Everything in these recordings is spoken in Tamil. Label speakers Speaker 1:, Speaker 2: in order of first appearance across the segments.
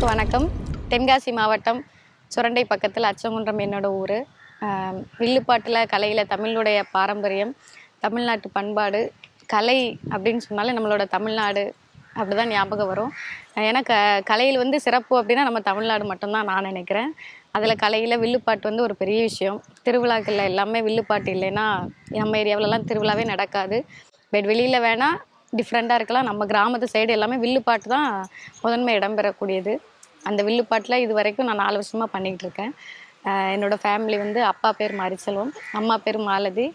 Speaker 1: அனைவருக்கும் வணக்கம். தென்காசி மாவட்டம் சுரண்டை பக்கத்தில் அச்சங்குன்றம் என்னோட ஊர். வில்லுப்பாட்டில் கலையில் தமிழுடைய பாரம்பரியம் தமிழ்நாட்டு பண்பாடு கலை அப்படின்னு சொன்னாலே நம்மளோட தமிழ்நாடு அப்படி தான் ஞாபகம் வரும். ஏன்னா க கலையில் வந்து சிறப்பு அப்படின்னா நம்ம தமிழ்நாடு மட்டும்தான் நான் நினைக்கிறேன். அதில் கலையில் வில்லுப்பாட்டு வந்து ஒரு பெரிய விஷயம். திருவிழாக்களில் எல்லாமே வில்லுப்பாட்டு இல்லைன்னா நம்ம ஏரியாவிலலாம் திருவிழாவே நடக்காது. பட் வெளியில் வேணால் டிஃப்ரெண்ட்டாக இருக்கலாம். நம்ம கிராமத்து சைடு எல்லாமே வில்லுப்பாட்டு தான் முதன்மை இடம்பெறக்கூடியது அந்த வில்லுப்பாட்டில் இது வரைக்கும் நான் நாலு வருஷமாக பண்ணிக்கிட்டு இருக்கேன். என்னோட ஃபேமிலி வந்து அப்பா பேர் மாரிச்செல்வம் அம்மா பேர் மாலதி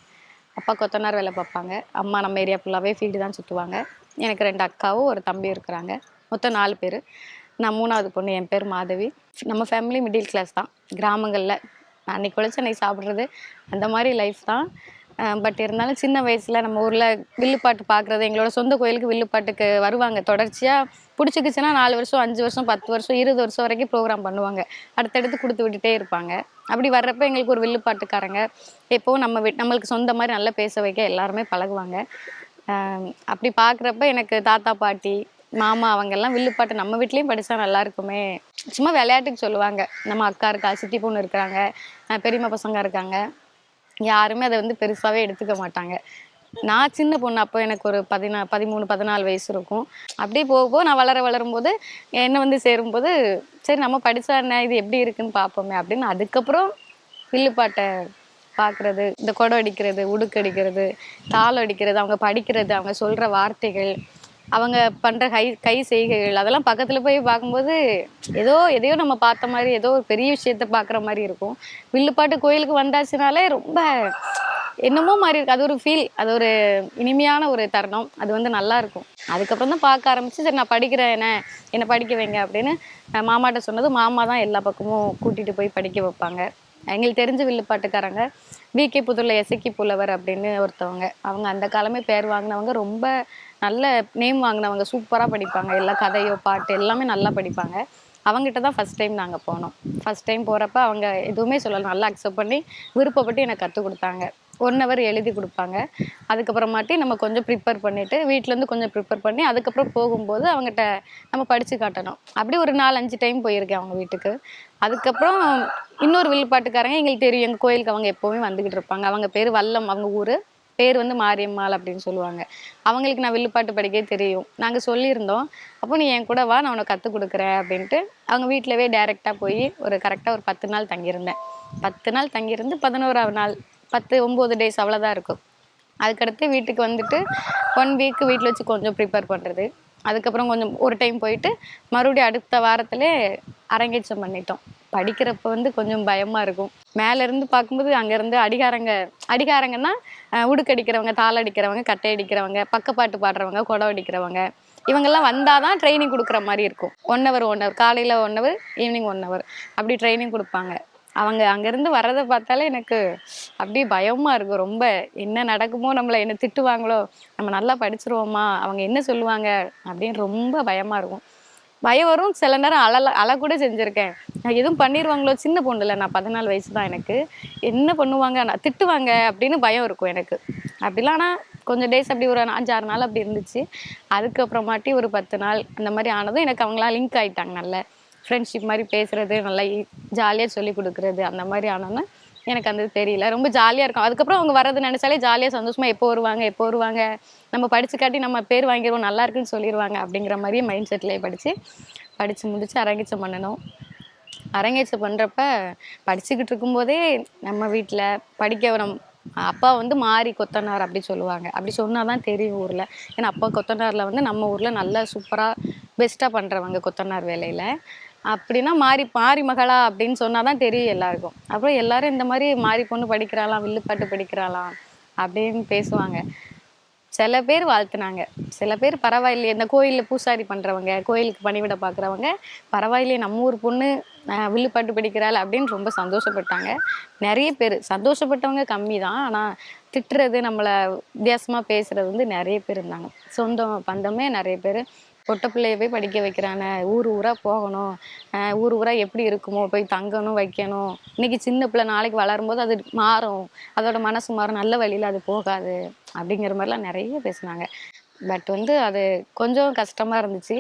Speaker 1: அப்பா கொத்தனார் வேலை பார்ப்பாங்க. அம்மா நம்ம ஏரியா ஃபுல்லாகவே ஃபீல்டு தான் சுற்றுவாங்க எனக்கு ரெண்டு அக்காவும் ஒரு தம்பி இருக்கிறாங்க. மொத்தம் நாலு பேர். நான் மூணாவது பொண்ணு என் பேர் மாதவி. நம்ம ஃபேமிலி மிடில் கிளாஸ் தான். கிராமங்களில் அன்னைக்கு உழைச்சி அன்னைக்கு சாப்பிட்றது அந்த மாதிரி லைஃப் தான். பட் இருந்தாலும் சின்ன வயசில் நம்ம ஊரில் வில்லுப்பாட்டு பார்க்குறது எங்களோட சொந்த கோயிலுக்கு வில்லுப்பாட்டுக்கு வருவாங்க. தொடர்ச்சியாக பிடிச்சிக்கிச்சுன்னா நாலு வருஷம் அஞ்சு வருஷம் பத்து வருஷம் இருபது வருஷம் வரைக்கும் ப்ரோக்ராம் பண்ணுவாங்க. அடுத்தடுத்து கொடுத்து விட்டுட்டே இருப்பாங்க. அப்படி வர்றப்ப எங்களுக்கு ஒரு வில்லுப்பாட்டுக்காரங்க எப்போவும் நம்ம வீட் நம்மளுக்கு சொந்த மாதிரி நல்லா பேச வைக்க எல்லாருமே பழகுவாங்க. அப்படி பார்க்குறப்ப எனக்கு தாத்தா பாட்டி மாமா அவங்கெல்லாம் வில்லுப்பாட்டு நம்ம வீட்லேயும் படித்தா நல்லா இருக்குமே. சும்மா விளையாட்டுக்கு சொல்லுவாங்க. நம்ம அக்கா இருக்கா சித்தி பொண்ணு இருக்கிறாங்க பெரியம்மா பசங்க இருக்காங்க. யாருமே அதை வந்து பெருசாகவே எடுத்துக்க மாட்டாங்க. நான் சின்ன பொண்ணு அப்போ எனக்கு ஒரு பதினா பதிமூணு பதினாலு வயசு இருக்கும். அப்படியே போக போக நான் வளர வளரும்போது என்ன வந்து சேரும்போது சரி நம்ம படித்தா என்ன? இது எப்படி இருக்குன்னு பார்ப்போமே அப்படின்னு அதுக்கப்புறம் வில்லுப்பாட்டை பார்க்குறது இந்த குடம் அடிக்கிறது உடுக்கு அடிக்கிறது தாளம் அடிக்கிறது அவங்க படிக்கிறது அவங்க சொல்கிற வார்த்தைகள் அவங்க பண்ணுற கை கை செய்கைகள் அதெல்லாம் பக்கத்தில் போய் பார்க்கும்போது ஏதோ எதையோ நம்ம பார்த்த மாதிரி ஏதோ ஒரு பெரிய விஷயத்த பார்க்குற மாதிரி இருக்கும். வில்லுப்பாட்டு கோயிலுக்கு வந்தாச்சுனாலே ரொம்ப என்னமோ மாதிரி இருக்கு. அது ஒரு ஃபீல் அது ஒரு இனிமையான ஒரு தருணம். அது வந்து நல்லா இருக்கும். அதுக்கப்புறம் தான் பார்க்க ஆரம்பிச்சு சரி நான் படிக்கிறேன் என்ன என்னை படிக்க வைங்க அப்படின்னு மாமாட்ட சொன்னது மாமா தான் எல்லா பக்கமும் கூட்டிகிட்டு போய் படிக்க வைப்பாங்க. எங்களுக்கு தெரிஞ்ச வில்லுப்பாட்டுக்காரங்க. விகே புதூரில் எசக்கி புலவர் அப்படின்னு ஒருத்தவங்க. அவங்க அந்த காலமே பேர் வாங்கினவங்க. ரொம்ப நல்ல நேம் வாங்கினவங்க. சூப்பராக படிப்பாங்க. எல்லா கதையோ பாட்டு எல்லாமே நல்லா படிப்பாங்க. அவங்ககிட்ட தான் ஃபஸ்ட் டைம் நாங்கள் போனோம். ஃபஸ்ட் டைம் போகிறப்ப அவங்க எதுவுமே சொல்லலை. நல்லா அக்செப்ட் பண்ணி விருப்பப்பட்டு எனக்கு கற்றுக் கொடுத்தாங்க. ஒன் ஹவர் எழுதி கொடுப்பாங்க. அதுக்கப்புறமாட்டி நம்ம கொஞ்சம் ப்ரிப்பேர் பண்ணிவிட்டு வீட்டிலேருந்து கொஞ்சம் ப்ரிப்பேர் பண்ணி அதுக்கப்புறம் போகும்போது அவங்ககிட்ட நம்ம படித்து காட்டணும். அப்படி ஒரு நாலு அஞ்சு டைம் போயிருக்கேன் அவங்க வீட்டுக்கு. அதுக்கப்புறம் இன்னொரு வில்லுப்பாட்டுக்காரங்க எங்களுக்கு தெரியும். எங்கள் கோயிலுக்கு அவங்க எப்போவுமே வந்துக்கிட்டு இருப்பாங்க. அவங்க பேர் வல்லம் அவங்க ஊர் பேர் வந்து மாரியம்மாள் அப்படின்னு சொல்லுவாங்க. அவங்களுக்கு நான் வில்லுப்பாட்டு படிக்கவே தெரியும். நாங்கள் சொல்லியிருந்தோம். அப்போ நீ என் கூட வா நான் உனக்கு கற்றுக் கொடுக்குறேன் அப்படின்ட்டு அவங்க வீட்டிலவே டைரெக்டாக போய் ஒரு கரெக்டாக ஒரு பத்து நாள் தங்கியிருந்தேன். பத்து நாள் தங்கியிருந்து பதினோராவது நாள் பத்து ஒம்பது டேஸ் அவ்வளோதான் இருக்கும். அதுக்கடுத்து வீட்டுக்கு வந்துட்டு ஒன் வீக் வீட்டில் வச்சு கொஞ்சம் ப்ரிப்பேர் பண்ணுறது அதுக்கப்புறம் கொஞ்சம் ஒரு டைம் போயிட்டு மறுபடியும் அடுத்த வாரத்தில் அரங்கேற்றம் பண்ணிட்டோம். படிக்கிறப்ப வந்து கொஞ்சம் பயமாக இருக்கும். மேலே இருந்து பார்க்கும்போது அங்கேருந்து அடிகாரங்க அடிகாரங்கன்னா உடுக்கடிக்கிறவங்க தாளடிக்கிறவங்க கட்டை அடிக்கிறவங்க பக்கப்பாட்டு பாடுறவங்க குடம் அடிக்கிறவங்க இவங்கெல்லாம் வந்தால் தான் ட்ரைனிங் கொடுக்குற மாதிரி இருக்கும். ஒன் ஹவர் ஒன் ஹவர் காலையில் one hour evening one hour அப்படி ட்ரைனிங் கொடுப்பாங்க. அவங்க அங்கேருந்து வர்றதை பார்த்தாலே எனக்கு அப்படியே பயமாக இருக்கும். ரொம்ப என்ன நடக்குமோ நம்மளை என்ன திட்டுவாங்களோ நம்ம நல்லா படிச்சிருவோமா அவங்க என்ன சொல்லுவாங்க அப்படின்னு ரொம்ப பயமாக இருக்கும். பயம் வரும். சில நேரம் அழல அழக்கூட செஞ்சுருக்கேன். நான் எதுவும் பண்ணிடுவாங்களோ சின்ன பொண்ணு இல்லை. நான் பதினாலு வயசு தான் எனக்கு. என்ன பண்ணுவாங்க நான் திட்டுவாங்க அப்படின்னு பயம் இருக்கும் எனக்கு. அப்படிலாம் ஆனால் கொஞ்சம் டேஸ் அப்படி ஒரு அஞ்சாறு நாள் அப்படி இருந்துச்சு. அதுக்கப்புறமாட்டி ஒரு பத்து நாள் அந்த மாதிரி ஆனதும் எனக்கு அவங்களாம் லிங்க் ஆயிட்டாங்க நல்ல. ஃப்ரெண்ட்ஷிப் மாதிரி பேசுறது நல்லா ஜாலியாக சொல்லி கொடுக்குறது அந்த மாதிரி ஆனோன்னா எனக்கு அந்த தெரியல. ரொம்ப ஜாலியாக இருக்கும். அதுக்கப்புறம் அவங்க வர்றது நினைச்சாலே ஜாலியாக சந்தோஷமா எப்போ வருவாங்க எப்போ வருவாங்க நம்ம படிச்சு காட்டி நம்ம பேர் வாங்கிடுவோம் நல்லா இருக்குன்னு சொல்லிடுவாங்க அப்படிங்கிற மாதிரியே மைண்ட் செட்லேயே படித்து படித்து முடிச்சு அரங்கேற்றம் பண்ணணும். அரங்கேற்றம் பண்ணுறப்ப படிச்சுக்கிட்டு இருக்கும்போதே நம்ம வீட்டில் படிக்க நம் அப்பா வந்து மாறி கொத்தனார் அப்படி சொல்லுவாங்க. அப்படி சொன்னால் தான் தெரியும் ஊரில். ஏன்னா அப்பா கொத்தனாரில் வந்து நம்ம ஊரில் நல்லா சூப்பராக பெஸ்ட்டாக பண்ணுறவங்க கொத்தனார் வேலையில். அப்படின்னா மாறி மாறி மகளா அப்படின்னு சொன்னால் தான் தெரியும் எல்லாருக்கும். அப்புறம் எல்லாரும் இந்த மாதிரி மாறி பொண்ணு படிக்கிறாளாம் வில்லுப்பாட்டு படிக்கிறாளாம் அப்படின்னு பேசுவாங்க. சில பேர் வாழ்த்துனாங்க. சில பேர் பரவாயில்லையே இந்த கோயிலில் பூசாரி பண்ணுறவங்க கோயிலுக்கு பணிவிட பார்க்குறவங்க பரவாயில்லையே நம்ம ஊர் பொண்ணு வில்லுப்பாட்டு படிக்கிறாள் அப்படின்னு ரொம்ப சந்தோஷப்பட்டாங்க. நிறைய பேர் சந்தோஷப்பட்டவங்க கம்மி தான் ஆனால் திட்டுறது நம்மளை வித்தியாசமாக பேசுகிறது வந்து நிறைய பேர் இருந்தாங்க. சொந்தம் பந்தமே நிறைய பேர் பொட்ட பிள்ளைய போய் படிக்க வைக்கிறானே? ஊர் ஊராக போகணும். ஊர் ஊராக எப்படி இருக்குமோ? போய் தங்கணும் வைக்கணும். இன்னைக்கு சின்ன பிள்ளை நாளைக்கு வளரும்போது அது மாறும். அதோட மனசு மாறும். நல்ல வழியில் அது போகாது. அப்படிங்கிற மாதிரிலாம் நிறைய பேசினாங்க. பட் வந்து அது கொஞ்சம் கஷ்டமாக இருந்துச்சு.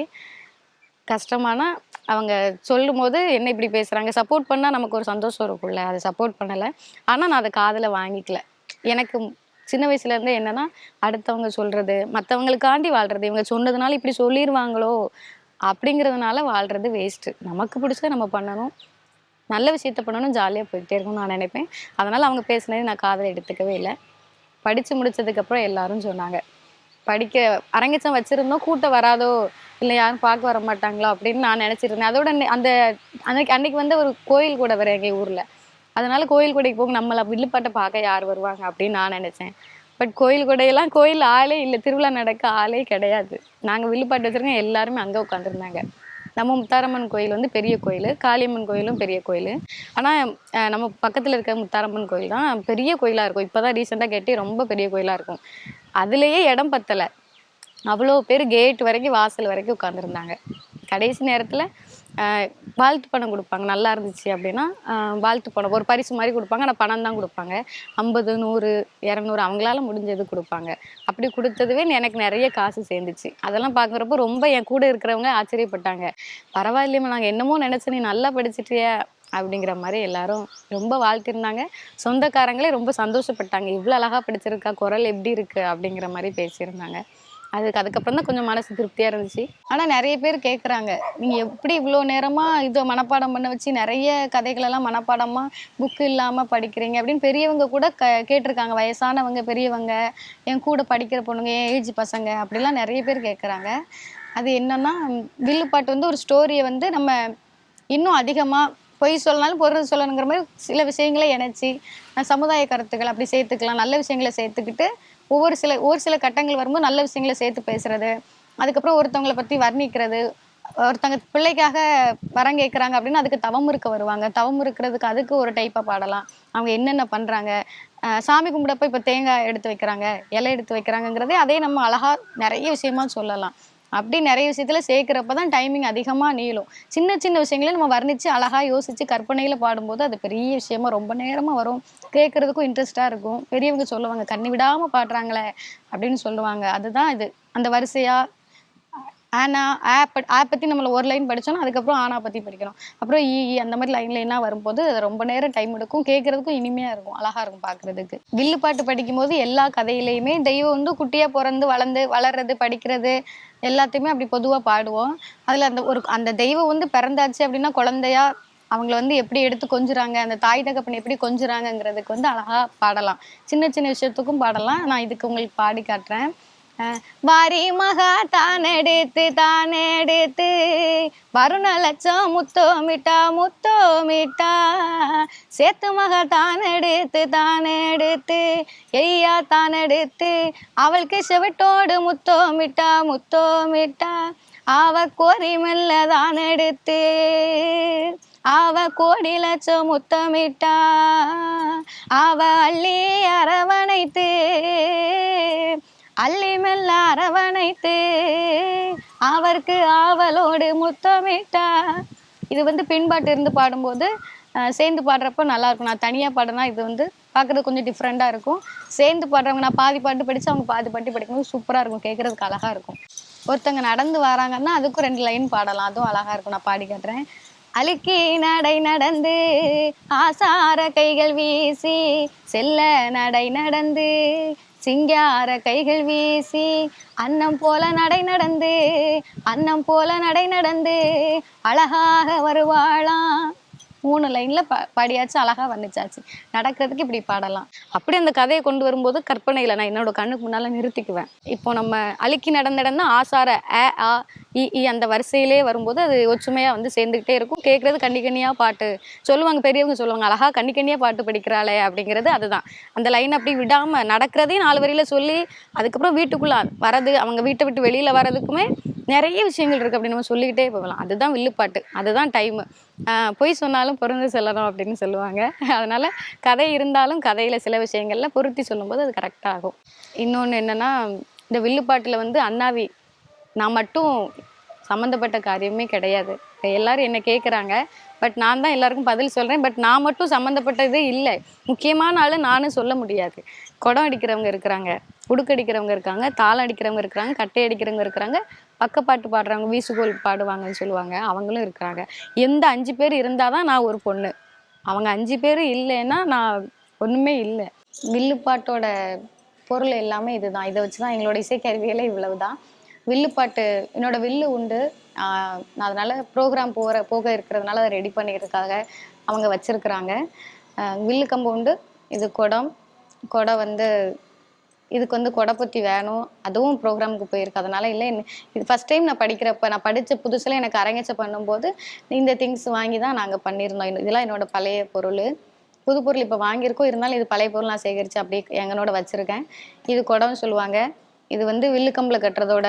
Speaker 1: கஷ்டமானா அவங்க சொல்லும் போது என்ன இப்படி பேசுகிறாங்க சப்போர்ட் பண்ணால் நமக்கு ஒரு சந்தோஷம் இருக்கும்ல. அதை சப்போர்ட் பண்ணலை. ஆனால் நான் அதை காதில் வாங்கிக்கல. எனக்கு சின்ன வயசுலேருந்தே என்னன்னா அடுத்தவங்க சொல்கிறது மற்றவங்களுக்காண்டி வாழ்கிறது இவங்க சொன்னதுனால இப்படி சொல்லிடுவாங்களோ அப்படிங்கிறதுனால வாழ்கிறது வேஸ்ட்டு நமக்கு பிடிச்சத நம்ம பண்ணணும். நல்ல விஷயத்த பண்ணணும் ஜாலியாக போயிட்டே இருக்கும்னு நான் நினைப்பேன். அதனால் அவங்க பேசுனது நான் காதலை எடுத்துக்கவே இல்லை. படித்து முடிச்சதுக்கப்புறம் எல்லாரும் சொன்னாங்க. படிக்க அரங்கச்சம் வச்சுருந்தோம் கூட்டம் வராதோ இல்லை யாரும் பார்க்க வர மாட்டாங்களோ அப்படின்னு நான் நினச்சிருந்தேன் அதோட அந்த அன்னைக்கு அன்னைக்கு வந்து ஒரு கோயில் கூட வரேன் எங்கள் ஊரில். அதனால கோயில் கொடைக்கு போக நம்மளை வில்லுப்பாட்டை பார்க்க யார் வருவாங்க அப்படின்னு நான் நினச்சேன். பட் கோயில் கொடையெல்லாம் கோயில் ஆளே இல்லை திருவிழா நடக்க ஆளே கிடையாது. நாங்கள் வில்லுப்பாட்டு வச்சுருக்கோம் எல்லாருமே அங்கே உட்காந்துருந்தாங்க நம்ம முத்தாரம்மன் கோயில் வந்து பெரிய கோயில் காளியம்மன் கோயிலும் பெரிய கோயில். ஆனால் நம்ம பக்கத்தில் இருக்க முத்தாரம்மன் கோயில் தான் பெரிய கோயிலாக இருக்கும். இப்போ தான் ரீசெண்டாக கட்டி ரொம்ப பெரிய கோயிலாக இருக்கும். அதுலேயே இடம் பத்தலை. அவ்வளோ பேர் கேட் வரைக்கும் வாசல் வரைக்கும் உட்காந்துருந்தாங்க கடைசி நேரத்தில் வாழ்த்து பணம் கொடுப்பாங்க. நல்லா இருந்துச்சு அப்படின்னா வாழ்த்து பணம். ஒரு பரிசு மாதிரி கொடுப்பாங்க. ஆனால் பணம் தான் கொடுப்பாங்க. ஐம்பது நூறு இரநூறு அவங்களால முடிஞ்சது கொடுப்பாங்க. அப்படி கொடுத்ததுவே எனக்கு நிறைய காசு சேர்ந்துச்சு. அதெல்லாம் பார்க்குறப்போ ரொம்ப என் கூட இருக்கிறவங்க ஆச்சரியப்பட்டாங்க. பரவாயில்லையம்மா நாங்கள் என்னமோ நினச்சி நீ நல்லா படிச்சிட்டிய அப்படிங்கிற மாதிரி எல்லாரும் ரொம்ப வாழ்த்திருந்தாங்க. சொந்தக்காரங்களே ரொம்ப சந்தோஷப்பட்டாங்க. இவ்வளோ அழகாக படிச்சிருக்கா குரல் எப்படி இருக்கு அப்படிங்கிற மாதிரி பேசியிருந்தாங்க. அதுக்கு அதுக்கப்புறம் தான் கொஞ்சம் மனசு திருப்தியாக இருந்துச்சு. ஆனால் நிறைய பேர் கேட்குறாங்க நீங்கள் எப்படி இவ்வளோ நேரமாக இதை மனப்பாடம் பண்ண வச்சு நிறைய கதைகளெல்லாம் மனப்பாடமாக புக்கு இல்லாமல் படிக்கிறீங்க? அப்படின்னு பெரியவங்க கூட க கேட்டிருக்காங்க. வயசானவங்க பெரியவங்க என் கூட படிக்கிற பொண்ணுங்க என் ஏஜ் பசங்க அப்படிலாம் நிறைய பேர் கேட்குறாங்க அது என்னென்னா வில்லுப்பாட்டு வந்து ஒரு ஸ்டோரியை வந்து நம்ம இன்னும் அதிகமாக பொய் சொல்லனாலும் பொருள் சொல்லணுங்கிற மாதிரி சில விஷயங்களை இணைச்சி சமுதாய கருத்துக்கள் அப்படி சேர்த்துக்கலாம் நல்ல விஷயங்களை சேர்த்துக்கிட்டு ஒவ்வொரு சில ஒரு சில கட்டங்கள் வரும்போது நல்ல விஷயங்களை சேர்த்து பேசுறது அதுக்கப்புறம் ஒருத்தவங்களை பற்றி வர்ணிக்கிறது ஒருத்தங்க பிள்ளைக்காக வரம் கேட்குறாங்க அப்படின்னா அதுக்கு தவம் இருக்க வருவாங்க. தவம் இருக்கிறதுக்கு அதுக்கு ஒரு டைப்பாக பாடலாம். அவங்க என்னென்ன பண்ணுறாங்க சாமி கும்பிடப்ப இப்போ தேங்காய் எடுத்து வைக்கிறாங்க இலை எடுத்து வைக்கிறாங்கங்கிறதே அதே நம்ம அழகா நிறைய விஷயமா சொல்லலாம். அப்படி நிறைய விஷயத்துல சேர்க்கிறப்ப தான் டைமிங் அதிகமா நீளும். சின்ன சின்ன விஷயங்களே நம்ம வர்ணிச்சு அழகா யோசிச்சு கற்பனையில பாடும்போது அது பெரிய விஷயமா ரொம்ப நேரமா வரும். கேட்கறதுக்கும் இன்ட்ரெஸ்டா இருக்கும். பெரியவங்க சொல்லுவாங்க கண்ணி விடாம பாடுறாங்களே அப்படின்னு சொல்லுவாங்க. அதுதான் இது. அந்த வரிசையா ஆனா ஆ ஆ பத்தி நம்மள ஒரு லைன் படிச்சோம்னா அதுக்கப்புறம் ஆனா பத்தி படிக்கணும். அப்புறம் ஈ அந்த மாதிரி லைன் லைனா வரும்போது அது ரொம்ப நேரம் டைம் எடுக்கும். கேட்கறதுக்கும் இனிமையா இருக்கும். அழகா இருக்கும் பார்க்குறதுக்கு வில்லு பாட்டு படிக்கும்போது எல்லா கதையிலையுமே தெய்வம் வந்து குட்டியா பிறந்து வளர்ந்து வளர்றது படிக்கிறது எல்லாத்தையுமே அப்படி பொதுவா பாடுவோம். அதுல அந்த ஒரு அந்த தெய்வம் வந்து பிறந்தாச்சு அப்படின்னா குழந்தையா அவங்கள வந்து எப்படி எடுத்து கொஞ்சுறாங்க அந்த தாய் தகப்பன் எப்படி கொஞ்சுறாங்கங்கிறதுக்கு வந்து அழகா பாடலாம். சின்ன சின்ன விஷயத்துக்கும் பாடலாம். நான் இதுக்கு உங்களுக்கு பாடி காட்டுறேன். வாரி மகா தான் எடுத்து தான் எடுத்து. வருண லட்சம் முத்தோமிட்டா முத்தோமிட்டா. சேத்து மகா தான் எடுத்து தான் எடுத்து. எய்யா தான் எடுத்து. அவளுக்கு செவிட்டோடு முத்தோமிட்டா முத்தோமிட்டா. அவ கோரி மெல்ல தான் எடுத்து. அவ கோடி லட்சம் முத்தமிட்டா. அவ அள்ளி அரவணைத்து அரவணைத்து அவருக்கு ஆவலோடு முத்தமிட்டா. இது வந்து பின்பாட்டு இருந்து பாடும்போது சேர்ந்து பாடுறப்ப நல்லா இருக்கும் நான் தனியாக பாடுனா இது வந்து பார்க்குறது கொஞ்சம் டிஃப்ரெண்ட்டாக இருக்கும். சேர்ந்து பாடுறவங்க நான் பாதி பாட்டு படித்து அவங்க பாதி பாட்டு படிக்கும்போது சூப்பராக இருக்கும். கேட்குறதுக்கு அழகாக இருக்கும். ஒருத்தங்க நடந்து வராங்கன்னா அதுக்கும் ரெண்டு லைன் பாடலாம். அதுவும் அழகாக இருக்கும். நான் பாடி காட்டுறேன். அழுக்கி நடை நடந்து ஆசார கைகள் வீசி செல்ல நடை நடந்து சிங்கார கைகள் வீசி அன்னம் போல நடை நடந்து அன்னம் போல நடை நடந்து அழகாக வருவாளாம். மூணு லைன்ல ப பாடியாச்சு அழகா வர்ணிச்சாச்சு நடக்கிறதுக்கு இப்படி பாடலாம். அப்படி அந்த கதையை கொண்டு வரும்போது கற்பனையில் நான் என்னோட கண்ணுக்கு முன்னால நிறுத்திக்குவேன். இப்போ நம்ம அழுக்கி நடந்தடன்னா ஆசார அ ஆ இ அந்த வரிசையிலே வரும்போது அது ஒற்றுமையா வந்து சேர்ந்துக்கிட்டே இருக்கும். கேட்கறது கண்ணி கண்ணியா பாட்டு. சொல்லுவாங்க பெரியவங்க சொல்லுவாங்க அழகா கண்ணி கண்ணியா பாட்டு படிக்கிறாளே அப்படிங்கிறது அதுதான். அந்த லைன் அப்படி விடாம நடக்கிறதையும் நாலு வரியில சொல்லி அதுக்கப்புறம் வீட்டுக்குள்ள வரது அவங்க வீட்டை விட்டு வெளியில வரதுக்குமே நிறைய விஷயங்கள் இருக்குது அப்படின்னு நம்ம சொல்லிக்கிட்டே போகலாம். அதுதான் வில்லுப்பாட்டு. அதுதான் டைமு பொய் சொன்னாலும் பொருந்து செல்லணும் அப்படின்னு சொல்லுவாங்க. அதனால் கதை இருந்தாலும் கதையில் சில விஷயங்களில் பொருத்தி சொல்லும்போது அது கரெக்டாக ஆகும். இன்னொன்று என்னன்னா இந்த வில்லுப்பாட்டில் வந்து அண்ணாவி நான் மட்டும் சம்மந்தப்பட்ட காரியமே கிடையாது. எல்லாரும் என்ன கேட்குறாங்க பட் நான் தான் எல்லாருக்கும் பதில் சொல்கிறேன் பட் நான் மட்டும் சம்மந்தப்பட்டதே இல்லை. முக்கியமான ஆள் நானும் சொல்ல முடியாது. குடம் அடிக்கிறவங்க இருக்கிறாங்க உடுக்கு அடிக்கிறவங்க இருக்காங்க தாளம் அடிக்கிறவங்க இருக்கிறாங்க கட்டை அடிக்கிறவங்க இருக்கிறாங்க பக்கப்பாட்டு பாடுறவங்க வீசுகோல் பாடுவாங்கன்னு சொல்லுவாங்க அவங்களும் இருக்கிறாங்க. எந்த அஞ்சு பேர் இருந்தால் தான் நான் ஒரு பொண்ணு. அவங்க அஞ்சு பேர் இல்லைன்னா நான் ஒன்றுமே இல்லை. வில்லுப்பாட்டோட பொருள் எல்லாமே இதுதான். இதை வச்சு தான் எங்களோட இசைக்கருவிகளே இவ்வளவு தான் வில்லுப்பாட்டு என்னோட வில்லு உண்டு. நான் அதனால் ப்ரோக்ராம் போகிற போக இருக்கிறதுனால அதை ரெடி பண்ணிக்கிறதுக்காக அவங்க வச்சுருக்குறாங்க. வில்லு கம்பு உண்டு இது குடம் கொடை வந்து இதுக்கு வந்து கொடைப்பத்தி வேணும். அதுவும் ப்ரோக்ராமுக்கு போயிருக்கு. அதனால இல்லை இது ஃபஸ்ட் டைம் நான் படிக்கிறப்ப நான் படித்த புதுசில் எனக்கு அரங்கேற்ற பண்ணும்போது இந்த திங்ஸ் வாங்கி தான் நாங்கள் பண்ணியிருந்தோம். இதெல்லாம் என்னோட பழைய பொருள். புது பொருள் இப்போ வாங்கியிருக்கோம். இருந்தாலும் இது பழைய பொருள் நான் சேகரித்து அப்படியே எங்களோட வச்சுருக்கேன். இது குடம்னு சொல்லுவாங்க. இது வந்து வில்லுக்கம்பில் கட்டுறதோட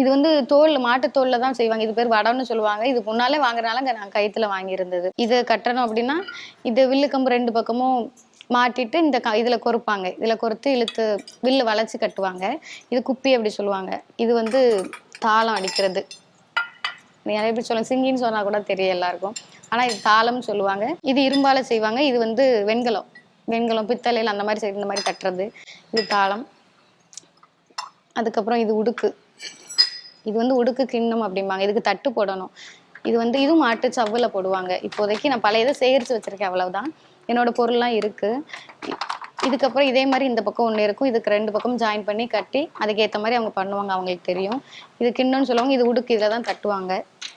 Speaker 1: இது வந்து தோல் மாட்டு தோல்ல தான் செய்வாங்க. இது பேர் வடம்னு சொல்லுவாங்க. இது முன்னாலே வாங்குறதுனால நான் கைத்துல வாங்கியிருந்தது. இது கட்டணும் அப்படின்னா இது வில்லுக்கம்பு ரெண்டு பக்கமும் மாட்டிட்டு இந்த க இதில் கொறுப்பாங்க. இதில் கொறுத்து இழுத்து வில்லு வளைச்சி கட்டுவாங்க. இது குப்பி அப்படி சொல்லுவாங்க. இது வந்து தாளம் அடிக்கிறது. நிறைய பேர் சொல்லுவாங்க. சிங்கின்னு சொன்னா கூட தெரியும் எல்லாருக்கும். ஆனா இது தாளம்னு சொல்லுவாங்க. இது இரும்பால செய்வாங்க. இது வந்து வெண்கலம். வெண்கலம் பித்தளையில் அந்த மாதிரி செய்ய இந்த மாதிரி கட்டுறது. இது தாளம். அதுக்கப்புறம் இது உடுக்கு. இது வந்து உடுக்கு கிண்ணம் அப்படிம்பாங்க. இதுக்கு தட்டு போடணும். இது வந்து இதுவும் மாட்டு சவ்வில் போடுவாங்க. இப்போதைக்கு நான் பழையதை சேகரித்து வச்சிருக்கேன் அவ்வளவுதான். என்னோட பொருள்லாம் இருக்கு. இதுக்கப்புறம் இதே மாதிரி இந்த பக்கம் ஒன்று இருக்கும். இதுக்கு ரெண்டு பக்கம் ஜாயின் பண்ணி கட்டி அதுக்கேற்ற மாதிரி அவங்க பண்ணுவாங்க அவங்களுக்கு தெரியும். இது கிண்ணம்னு சொல்லுவாங்க இது உடுக்கு இதில் தான் தட்டுவாங்க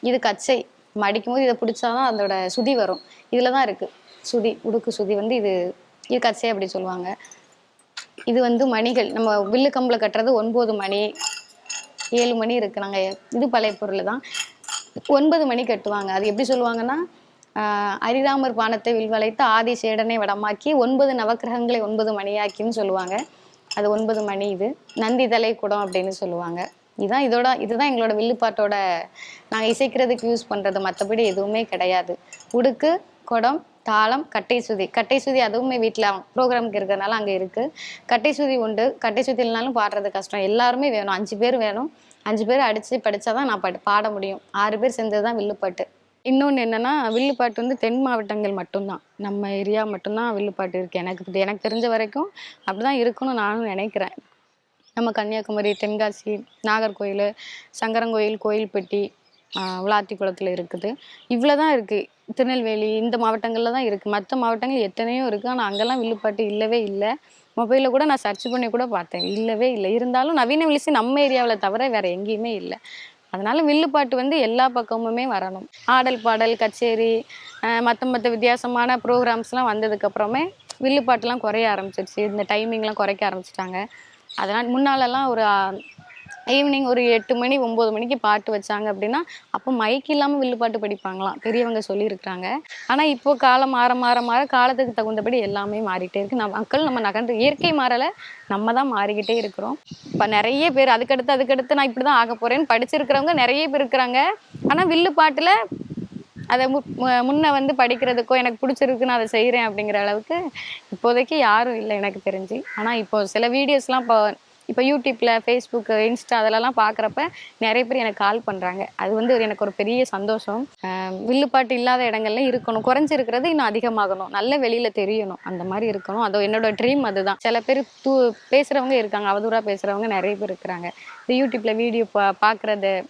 Speaker 1: இது கச்சை. மடிக்கும் போது இதை பிடிச்சாதான் அதோட சுதி வரும். இதில் தான் இருக்குது சுதி உடுக்கு சுதி வந்து இது இது கச்சை அப்படி சொல்லுவாங்க. இது வந்து மணிகள். நம்ம வில்லு கம்பில் கட்டுறது ஒன்பது மணி ஏழு மணி இருக்குது நாங்கள் இது பழைய பொருள் தான். ஒன்பது மணி கட்டுவாங்க. அது எப்படி சொல்லுவாங்கன்னா அரிதாமர் பானத்தை வில்வளைத்து ஆதி சேடனை வடமாக்கி ஒன்பது நவக்கிரகங்களை ஒன்பது மணியாக்கின்னு சொல்லுவாங்க. அது ஒன்பது மணி இது. நந்தி தலை குடம் அப்படின்னு சொல்லுவாங்க. இதுதான் இதோட இதுதான் எங்களோட வில்லுப்பாட்டோட நாங்கள் இசைக்கிறதுக்கு யூஸ் பண்ணுறது மற்றபடி எதுவுமே கிடையாது. உடுக்கு குடம் தாளம் கட்டை சுதி. கட்டை சுதி அதுவுமே வீட்டில் ப்ரோக்ராமுக்கு இருக்கிறதுனால அங்கே இருக்குது கட்டை சுதி உண்டு. கட்டை சுதி இல்லைனாலும் பாடுறது கஷ்டம். எல்லாருமே வேணும். அஞ்சு பேர் வேணும். அஞ்சு பேர் அடித்து படித்தாதான் நான் பாட்டு பாட முடியும். ஆறு பேர் சேர்ந்தது தான் வில்லுப்பாட்டு. இன்னொன்று என்னென்னா வில்லுப்பாட்டு வந்து தென் மாவட்டங்கள் மட்டும்தான். நம்ம ஏரியா மட்டும்தான் வில்லுப்பாட்டு இருக்குது எனக்கு எனக்கு தெரிஞ்ச வரைக்கும் அப்படிதான் இருக்கணும்னு நானும் நினைக்கிறேன். நம்ம கன்னியாகுமரி தென்காசி நாகர்கோயில் சங்கரங்கோயில் கோயில்பட்டி விளாத்திக்குளத்தில் இருக்குது. இவ்வளோ தான் இருக்குது திருநெல்வேலி இந்த மாவட்டங்களில் தான் இருக்குது மற்ற மாவட்டங்கள் எத்தனையோ இருக்குது ஆனால் அங்கெல்லாம் வில்லுப்பாட்டு இல்லவே இல்லை. மொபைலில் கூட நான் சர்ச் பண்ணி கூட பார்த்தேன். இல்லவே இல்லை. இருந்தாலும் நவீன விழிசி நம்ம ஏரியாவில் தவிர வேறு எங்கேயுமே இல்லை. அதனால வில்லுப்பாட்டு வந்து எல்லா பக்கமுமே வரணும். ஆடல் பாடல் கச்சேரி மற்ற மற்ற வித்தியாசமான ப்ரோக்ராம்ஸ்லாம் வந்ததுக்கப்புறமே வில்லுப்பாட்டுலாம் குறைய ஆரம்பிச்சிருச்சு. இந்த டைமிங்லாம் குறைக்க ஆரம்பிச்சிட்டாங்க. அதனால் முன்னாலெல்லாம் ஒரு ஈவினிங் ஒரு எட்டு மணி ஒம்பது மணிக்கு பாட்டு வச்சாங்க அப்படின்னா அப்போ மைக் இல்லாமல் வில்லுப்பாட்டு படிப்பாங்களாம். பெரியவங்க சொல்லியிருக்கிறாங்க. ஆனால் இப்போ காலம் மாற மாற மாற காலத்துக்கு தகுந்தபடி எல்லாமே மாறிட்டே இருக்கு. நம்ம மக்கள் நம்ம நகர்ந்து இயற்கை மாறலை நம்ம தான் மாறிக்கிட்டே இருக்கிறோம். இப்போ நிறைய பேர் அதுக்கடுத்து அதுக்கடுத்து நான் இப்படி தான் ஆக போகிறேன்னு படிச்சிருக்கிறவங்க நிறைய பேர் இருக்கிறாங்க. ஆனால் வில்லுப்பாட்டில் அதை மு மு- முன்ன வந்து படிக்கிறதுக்கோ எனக்கு பிடிச்சிருக்கு நான் அதை செய்கிறேன் அப்படிங்கிற அளவுக்கு இப்போதைக்கு யாரும் இல்லை எனக்கு தெரிஞ்சு. ஆனால் இப்போ சில வீடியோஸ்லாம் இப்போ இப்போ யூடியூப்பில் ஃபேஸ்புக்கு இன்ஸ்டா அதிலலாம் பார்க்குறப்ப நிறைய பேர் எனக்கு கால் பண்ணுறாங்க அது வந்து ஒரு- எனக்கு ஒரு பெரிய சந்தோஷம். வில்லுப்பாட்டு இல்லாத இடங்கள்ல இருக்கணும். குறைஞ்சிருக்கிறது இன்னும் அதிகமாகணும். நல்ல வெளியில் தெரியணும். அந்த மாதிரி இருக்கணும். அது என்னோட ட்ரீம் அதுதான். சில பேர் தூ பேசுகிறவங்க இருக்காங்க. அவதூறாக பேசுகிறவங்க நிறைய பேர் இருக்கிறாங்க. இந்த யூடியூப்பில் வீடியோ பா பார்க்குறது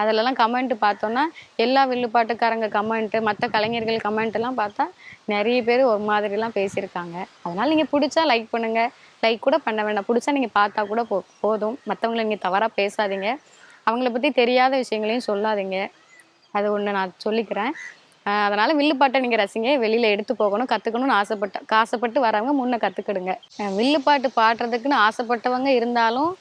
Speaker 1: அதிலலாம் கமெண்ட் பார்த்தோன்னா எல்லா வில்லுப்பாட்டுக்காரங்க கமெண்ட்டு மற்ற கலைஞர்கள் கமெண்ட்லாம் எல்லாம் பார்த்தா நிறைய பேர் ஒரு மாதிரிலாம் பேசியிருக்காங்க. அதனால் நீங்கள் பிடிச்சா லைக் பண்ணுங்கள் லைக் கூட பண்ண வேண்டாம் பிடிச்சா நீங்கள் பார்த்தா கூட போ போதும். மற்றவங்கள நீங்கள் தவறாக பேசாதீங்க. அவங்கள பற்றி தெரியாத விஷயங்களையும் சொல்லாதீங்க. அது ஒன்று நான் சொல்லிக்கிறேன். அதனால் வில்லுப்பாட்டை நீங்கள் ரசிங்க. வெளியில் எடுத்து போகணும் கற்றுக்கணும்னு ஆசைப்பட்ட ஆசைப்பட்டு வரவங்க முன்னே கற்றுக்கிடுங்க வில்லுப்பாட்டு பாடுறதுக்குன்னு ஆசைப்பட்டவங்க இருந்தாலும்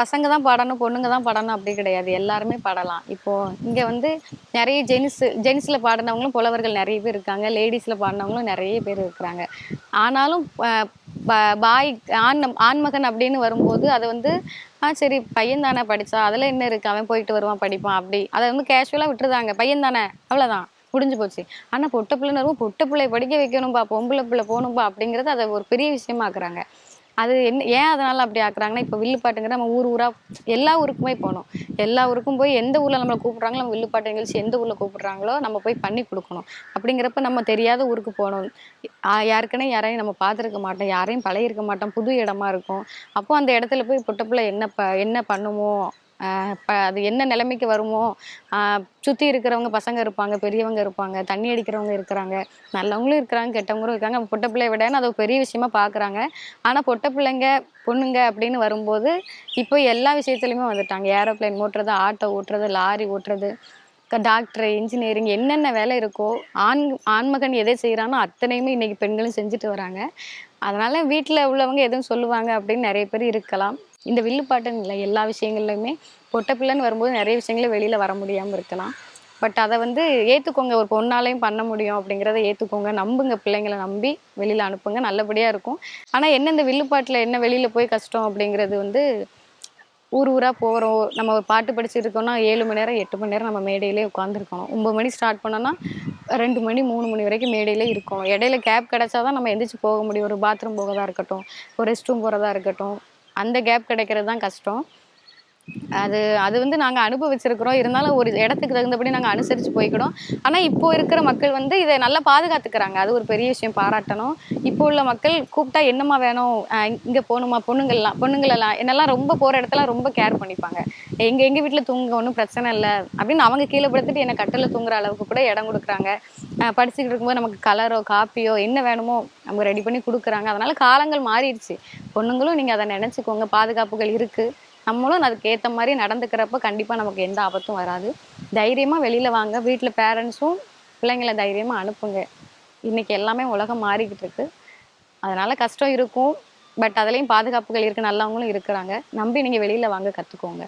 Speaker 1: பசங்க தான் பாடணும் பொண்ணுங்க தான் பாடணும் அப்படி கிடையாது. எல்லாருமே பாடலாம். இப்போது இங்கே வந்து நிறைய ஜென்ஸ் ஜென்ஸில் பாடினவங்களும் புலவர்கள் நிறைய பேர் இருக்காங்க. லேடிஸில் பாடினவங்களும் நிறைய பேர் இருக்கிறாங்க. ஆனாலும் பாய் ஆண் ஆண்மகன் அப்படின்னு வரும்போது அதை வந்து ஆ சரி பையன் தானே படித்தா அதில் என்ன இருக்குது அவன் போயிட்டு வருவான் படிப்பான் அப்படி. அதை வந்து கேஷுவலாக விட்டுருதாங்க. பையன் தானே அவ்வளோதான் முடிஞ்சு போச்சு. ஆனால் பொட்டை பிள்ளைன்னு வரும்போது பொட்டை பிள்ளை படிக்க வைக்கணும்பா பொம்பளை பிள்ளை போகணும்பா அப்படிங்கிறது அதை ஒரு பெரிய விஷயமாக்குறாங்க அது என்ன ஏன் அதனால் அப்படி ஆக்குறாங்கன்னா இப்போ வில்லுப்பாட்டுங்கிற நம்ம ஊர் ஊராக எல்லா ஊருக்குமே போகணும் எல்லா ஊருக்கும் போய் எந்த ஊரில் நம்மளை கூப்பிட்றாங்களோ நம்ம வில்லுப்பாட்டு நிகழ்ச்சி எந்த ஊரில் கூப்பிட்றாங்களோ நம்ம போய் பண்ணி கொடுக்கணும். அப்படிங்கிறப்ப நம்ம தெரியாத ஊருக்கு போகணும் யாருக்குன்னு யாரையும் நம்ம பார்த்துருக்க மாட்டோம். யாரையும் பழகிருக்க மாட்டோம். புது இடமா இருக்கும். அப்போ அந்த இடத்துல போய் பொட்டப்புள்ள என்ன ப என்ன பண்ணுமோ அது என்ன நிலைமைக்கு வருமோ சுற்றி இருக்கிறவங்க பசங்க இருப்பாங்க பெரியவங்க இருப்பாங்க தண்ணி அடிக்கிறவங்க இருக்கிறாங்க நல்லவங்களும் இருக்கிறாங்க கெட்டவங்களும் இருக்காங்க. பொட்ட பிள்ளை விடன்னு அது ஒரு பெரிய விஷயமா பார்க்குறாங்க ஆனால் பொட்ட பிள்ளைங்க பொண்ணுங்க அப்படின்னு வரும்போது இப்போ எல்லா விஷயத்துலையுமே வந்துட்டாங்க. ஏரோப்ளேன் ஓட்டுறது ஆட்டோ ஓட்டுறது லாரி ஓட்டுறது டாக்டர் இன்ஜினியரிங் என்னென்ன வேலை இருக்கோ ஆண் ஆண்மகன் எதை செய்கிறானோ அத்தனையுமே இன்றைக்கி பெண்களும் செஞ்சுட்டு வராங்க. அதனால் வீட்டில் உள்ளவங்க எதுவும் சொல்லுவாங்க அப்படின்னு நிறைய பேர் இருக்கலாம். இந்த வில்லுப்பாட்டுன்னு இல்லை எல்லா விஷயங்கள்லையுமே பொட்ட பிள்ளைன்னு வரும்போது நிறைய விஷயங்கள வெளியில் வர முடியாமல் இருக்கலாம். பட் அதை வந்து ஏற்றுக்கோங்க ஒரு பொண்ணாலையும் பண்ண முடியும் அப்படிங்கிறத ஏற்றுக்கோங்க நம்புங்க பிள்ளைங்களை நம்பி வெளியில் அனுப்புங்க நல்லபடியாக இருக்கும். ஆனால் என்ன இந்த வில்லுப்பாட்டில் என்ன வெளியில் போய் கஷ்டம் அப்படிங்கிறது வந்து ஊர் ஊராக போகிறோம் நம்ம ஒரு பாட்டு படிச்சுட்டு ஏழு மணி நேரம் எட்டு மணி நேரம் நம்ம மேடையிலே உட்காந்துருக்கணும் ஒம்பது மணி ஸ்டார்ட் பண்ணோன்னா ரெண்டு மணி மூணு மணி வரைக்கும் மேடையிலே இருக்கணும் இடையில கேப் கிடச்சா தான் நம்ம எந்திரிச்சு போக முடியும். ஒரு பாத்ரூம் போகிறதா இருக்கட்டும் ஒரு ரெஸ்ட் ரூம் போகிறதா இருக்கட்டும். அந்த கேப் கிடைக்கிறது தான் கஷ்டம். அது அது வந்து நாங்கள் அனுபவிச்சிருக்கிறோம். இருந்தாலும் ஒரு இடத்துக்கு தகுந்தபடி நாங்கள் அனுசரித்து போய்க்கிறோம் ஆனால் இப்போ இருக்கிற மக்கள் வந்து இதை நல்லா பாதுகாத்துக்கிறாங்க. அது ஒரு பெரிய விஷயம் பாராட்டணும். இப்போ உள்ள மக்கள் கூப்பிட்டா என்னம்மா வேணும்? இங்கே போகணுமா? பொண்ணுங்கள்லாம் பொண்ணுங்களெல்லாம் என்னெல்லாம் ரொம்ப போகிற இடத்துல ரொம்ப கேர் பண்ணிப்பாங்க. எங்கள் எங்கள் வீட்டில் தூங்க ஒன்றும் பிரச்சனை இல்லை அப்படின்னு அவங்க கீழே படுத்துட்டு என்னை கட்டில் தூங்குற அளவுக்கு கூட இடம் கொடுக்குறாங்க. படிச்சுக்கிட்டு இருக்கும்போது நமக்கு கலரோ காப்பியோ என்ன வேணுமோ நமக்கு ரெடி பண்ணி கொடுக்குறாங்க. அதனால் காலங்கள் மாறிடுச்சு. பொண்ணுங்களும் நீங்கள் அதை நினச்சிக்கோங்க. பாதுகாப்புகள் இருக்குது நம்மளும் அதுக்கேற்ற மாதிரி நடந்துக்கிறப்ப கண்டிப்பாக நமக்கு எந்த ஆபத்தும் வராது. தைரியமாக வெளியில் வாங்க. வீட்டில் பேரண்ட்ஸும் பிள்ளைங்களை தைரியமாக அனுப்புங்க. இன்றைக்கி எல்லாமே உலகம் மாறிக்கிட்டு இருக்குது அதனால் கஷ்டம் இருக்கும். பட் அதுலேயும் பாதுகாப்புகள் இருக்குது நல்லவங்களும் இருக்கிறாங்க. நம்பி நீங்கள் வெளியில் வாங்க கற்றுக்கோங்க